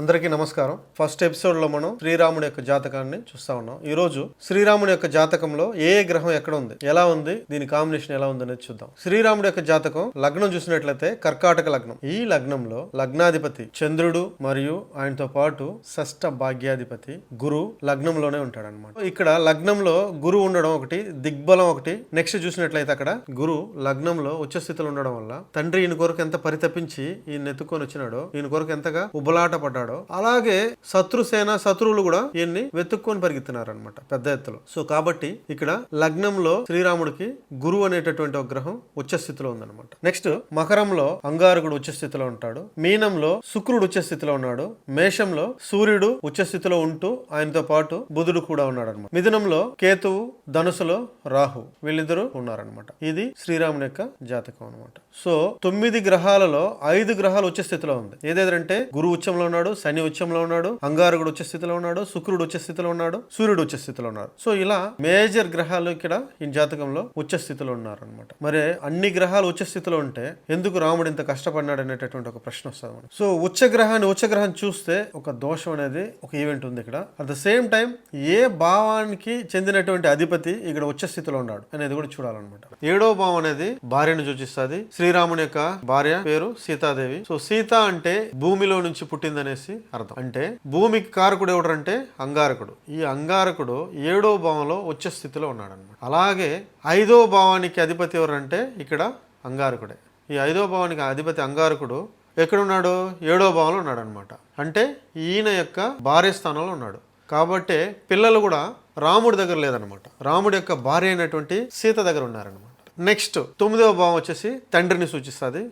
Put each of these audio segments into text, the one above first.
అందరికీ నమస్కారం. ఫస్ట్ ఎపిసోడ్లో మనం శ్రీరాముడి యొక్క జాతకాన్ని చూస్తా ఉన్నాం. ఈ రోజు శ్రీరాముడి యొక్క జాతకంలో ఏ ఏ గ్రహం ఎక్కడ ఉంది ఎలా ఉంది దీని కాంబినేషన్ ఎలా ఉంది అనేది చూద్దాం. శ్రీరాముడి యొక్క జాతకం లగ్నం చూసినట్లయితే కర్కాటక లగ్నం. ఈ లగ్నంలో లగ్నాధిపతి చంద్రుడు మరియు ఆయనతో పాటు షష్ట భాగ్యాధిపతి గురు లగ్నంలోనే ఉంటాడనమాట ఇక్కడ లగ్నంలో గురు ఉండడం ఒకటి దిగ్బలం ఒకటి. నెక్స్ట్ చూసినట్లయితే అక్కడ గురు లగ్నంలో ఉచ్చ స్థితిలో ఉండడం వల్ల తండ్రి ఈయన కొరకు ఎంత పరితపించి ఈయన ఎత్తుకొని వచ్చినాడో ఈయన కొరకు ఎంతగా ఉబలాట పడ్డాడు అలాగే శత్రుసేన శత్రువులు కూడా ఈయన్ని వెతుక్కొని పరిగెత్తినారు అనమాట పెద్ద ఎత్తులో. సో కాబట్టి ఇక్కడ లగ్నంలో శ్రీరాముడికి గురువు అనేటటువంటి ఒక గ్రహం ఉచ్చస్థితిలో ఉందన్నమాట. నెక్స్ట్ మకరంలో అంగారకుడు ఉచ్చస్థితిలో ఉంటాడు మీనంలో శుక్రుడు ఉచ్చస్థితిలో ఉన్నాడు మేషంలో సూర్యుడు ఉచ్చస్థితిలో ఉంటూ ఆయనతో పాటు బుధుడు కూడా ఉన్నాడు అనమాట మిథునంలో కేతువు ధనుసులో రాహు వీళ్ళిద్దరూ ఉన్నారనమాట ఇది శ్రీరాముని యొక్క జాతకం అనమాట సో తొమ్మిది గ్రహాలలో ఐదు గ్రహాలు ఉచ్చస్థితిలో ఉంది. ఏదేదంటే గురు ఉచ్చంలో ఉన్నాడు శని ఉచ్చంలో ఉన్నాడు అంగారకుడు వచ్చే స్థితిలో ఉన్నాడు శుక్రుడు వచ్చే స్థితిలో ఉన్నాడు సూర్యుడు వచ్చే స్థితిలో ఉన్నాడు. సో ఇలా మేజర్ గ్రహాలు ఇక్కడ ఈ జాతకంలో ఉచ్చ స్థితిలో ఉన్నారు అనమాట మరి అన్ని గ్రహాలు ఉచ్చ స్థితిలో ఉంటే ఎందుకు రాముడు ఇంత కష్టపడినాడు అనేటటువంటి ఒక ప్రశ్న వస్తుంది సో ఉచ్చ గ్రహాన్ని ఉచ్చ గ్రహం చూస్తే ఒక దోషం అనేది ఒక ఈవెంట్ ఉంది ఇక్కడ. అట్ ద సేమ్ టైం ఏ భావానికి చెందినటువంటి అధిపతి ఇక్కడ ఉచ్చ స్థితిలో ఉన్నాడు అనేది కూడా చూడాలన్నమాట. ఏడో భావం అనేది భార్యను సూచిస్తుంది. శ్రీరాముని యొక్క భార్య పేరు సీతాదేవి. సో సీత అంటే భూమిలో నుంచి పుట్టిందనే పుట్టిందనేసి అర్థం. అంటే భూమికి కారకుడు ఎవడంటే అంగారకుడు. ఈ అంగారకుడు ఏడో భావంలో ఉచ్చ స్థితిలో ఉన్నాడు అనమాట అలాగే ఐదో భావానికి అధిపతి ఎవరంటే ఇక్కడ అంగారకుడే. ఈ ఐదో భావానికి అధిపతి అంగారకుడు ఎక్కడున్నాడు? ఏడో భావంలో ఉన్నాడు అనమాట అంటే ఈయన యొక్క భార్య స్థానంలో ఉన్నాడు. కాబట్టి పిల్లలు కూడా రాముడి దగ్గర లేదనమాట రాముడి యొక్క భార్య అయినటువంటి సీత దగ్గర ఉన్నారనమాట నెక్స్ట్ తొమ్మిదవ భావం వచ్చేసి తండ్రిని సూచిస్తుంది.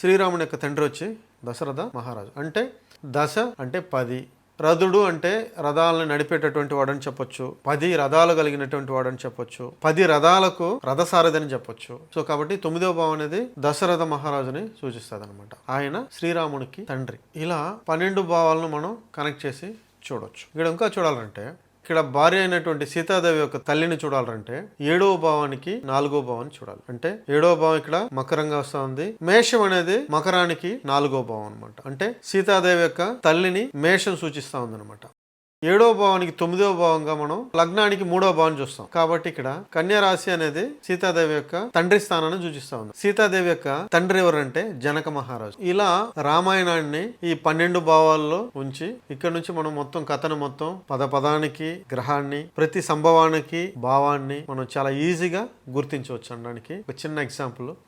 శ్రీరాముని యొక్క తండ్రి వచ్చి దశరథ మహారాజు. అంటే దశ అంటే పది. రథుడు అంటే రథాలను నడిపేటటువంటి వాడని చెప్పొచ్చు. పది రథాలు కలిగినటువంటి వాడని చెప్పొచ్చు. పది రథాలకు రథసారథి అని చెప్పొచ్చు. సో కాబట్టి తొమ్మిదవ భావం అనేది దశరథ మహారాజుని సూచిస్తుంది అనమాట ఆయన శ్రీరామునికి తండ్రి. ఇలా పన్నెండు భావాలను మనం కనెక్ట్ చేసి చూడొచ్చు. ఇక్కడ ఇంకా చూడాలంటే ఇక్కడ భార్య అయినటువంటి సీతాదేవి యొక్క తల్లిని చూడాలంటే ఏడవ భావానికి నాలుగో భావాన్ని చూడాలి. అంటే ఏడవ భావం ఇక్కడ మకరంగా వస్తుంది. మేషం అనేది మకరానికి నాలుగో భావం అనమాట అంటే సీతాదేవి యొక్క తల్లిని మేషం సూచిస్తా ఉంది ఏడవ భావానికి తొమ్మిదవ భావంగా మనం లగ్నానికి మూడవ భావం చూస్తాం. కాబట్టి ఇక్కడ కన్యా రాశి అనేది సీతాదేవి యొక్క తండ్రి స్థానాన్ని సూచిస్తా ఉంది. సీతాదేవి యొక్క తండ్రి ఎవరంటే జనక మహారాజు. ఇలా రామాయణాన్ని ఈ పన్నెండు భావాల్లో ఉంచి ఇక్కడ నుంచి మనం మొత్తం కథను మొత్తం పద పదానికి గ్రహాన్ని ప్రతి సంభవానికి భావాన్ని మనం చాలా ఈజీగా గుర్తించవచ్చు అనడానికి. ఒక చిన్న ఎగ్జాంపుల్